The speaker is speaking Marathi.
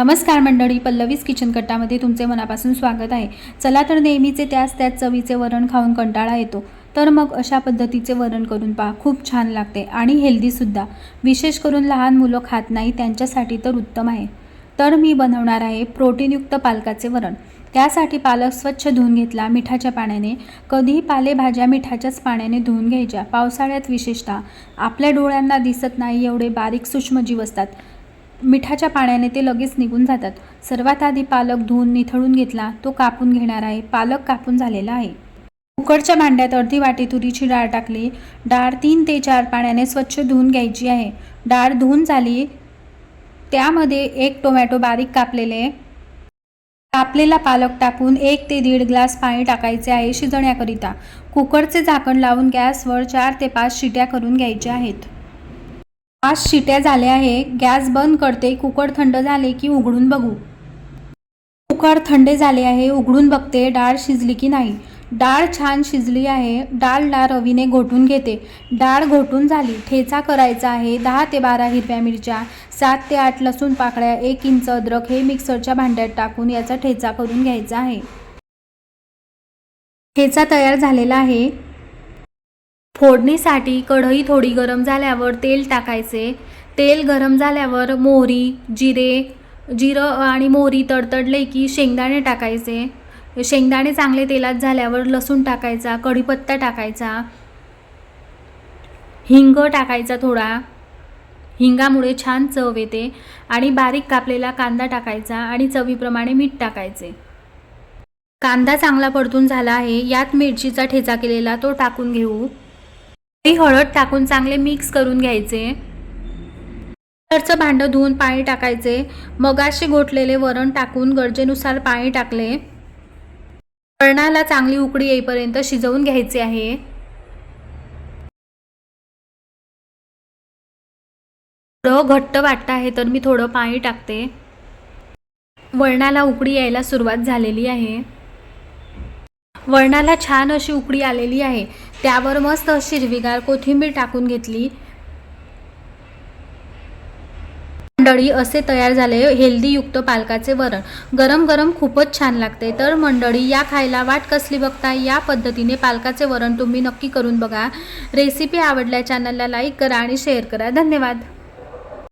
नमस्कार मंडळी पल्लवीस किचन कट्टामध्ये तुमचे मनापासून स्वागत आहे. चला तर नेहमीचे त्याच त्याच चवीचे वरण खाऊन कंटाळा येतो. तर मग अशा पद्धतीचे वरण करून पहा खूप छान लागते आणि हेल्दीसुद्धा विशेष करून लहान मुलं खात नाही त्यांच्यासाठी तर उत्तम आहे. तर मी बनवणार आहे प्रोटीनयुक्त पालकाचे वरण. त्यासाठी पालक स्वच्छ धुवून घेतला मिठाच्या पाण्याने. कधीही पालेभाज्या मिठाच्याच पाण्याने धुवून घ्यायच्या. पावसाळ्यात विशेषतः आपल्या डोळ्यांना दिसत नाही एवढे बारीक सूक्ष्मजीव असतात. मिठाच्या पाण्याने ते लगेच निघून जातात. सर्वात आधी पालक धुवून निथळून घेतला तो कापून घेणार आहे. पालक कापून झालेला आहे. कुकरच्या भांड्यात अर्धी वाटी तुरीची डाळ टाकली. डाळ तीन ते चार पाण्याने स्वच्छ धुवून घ्यायची आहे. डाळ धुवून झाली. त्यामध्ये एक टोमॅटो बारीक कापलेले. कापलेला पालक टाकून एक ते दीड ग्लास पाणी टाकायचे आहे शिजण्याकरिता. कुकरचे झाकण लावून गॅसवर चार ते पाच शिट्या करून घ्यायच्या आहेत. पाच शिट्या झाल्या आहे गॅस बंद करते कुकर थंड झाले की उघडून बघू. कुकर थंडे झाले आहे उघडून बघते डाळ शिजली की नाही. डाळ छान शिजली आहे डाळला रवीने घोटून घेते. डाळ घोटून झाली ठेचा करायचा आहे दहा ते बारा हिरव्या मिरच्या सात ते आठ लसूण पाकळ्या एक इंच अद्रक हे मिक्सरच्या भांड्यात टाकून याचा ठेचा करून घ्यायचा आहे. ठेचा तयार झालेला आहे. फोडणीसाठी कढई थोडी गरम झाल्यावर तेल टाकायचे. तेल गरम झाल्यावर मोहरी जिरे जिरं आणि मोहरी तडतडले की शेंगदाणे टाकायचे. शेंगदाणे चांगले तेलात झाल्यावर लसूण टाकायचा कढीपत्ता टाकायचा. हिंग टाकायचा थोडा. हिंगामुळे छान चव येते आणि बारीक कापलेला कांदा टाकायचा आणि चवीप्रमाणे मीठ टाकायचे. कांदा चांगला परतून झाला आहे. यात मिरचीचा ठेचा केलेला तो टाकून घेऊ. ही हळद टाकून चांगले मिक्स करून घ्यायचे. वरचं भांडं धुवून पाणी टाकायचे. मगाशी गोठलेले वरण टाकून गरजेनुसार पाणी टाकले. वरणाला चांगली उकडी येईपर्यंत शिजवून घ्यायचे आहे. थोडं घट्ट वाटतं आहे तर मी थोडं पाणी टाकते. वरणाला उकडी यायला सुरुवात झालेली आहे. वरणाला छान अशी उकडी आलेली आहे. त्यावर मस्त हिरवीगार कोथिंबीर टाकून घेतली. मंडळी असे तयार झाले हेल्दीयुक्त पालकाचे वरण. गरम गरम खूपच छान लागते. तर मंडळी या खायला वाट कसली बघता या पद्धतीने पालकाचे वरण तुम्ही नक्की करून बघा. रेसिपी आवडल्या चॅनलला लाईक करा आणि शेअर करा. धन्यवाद.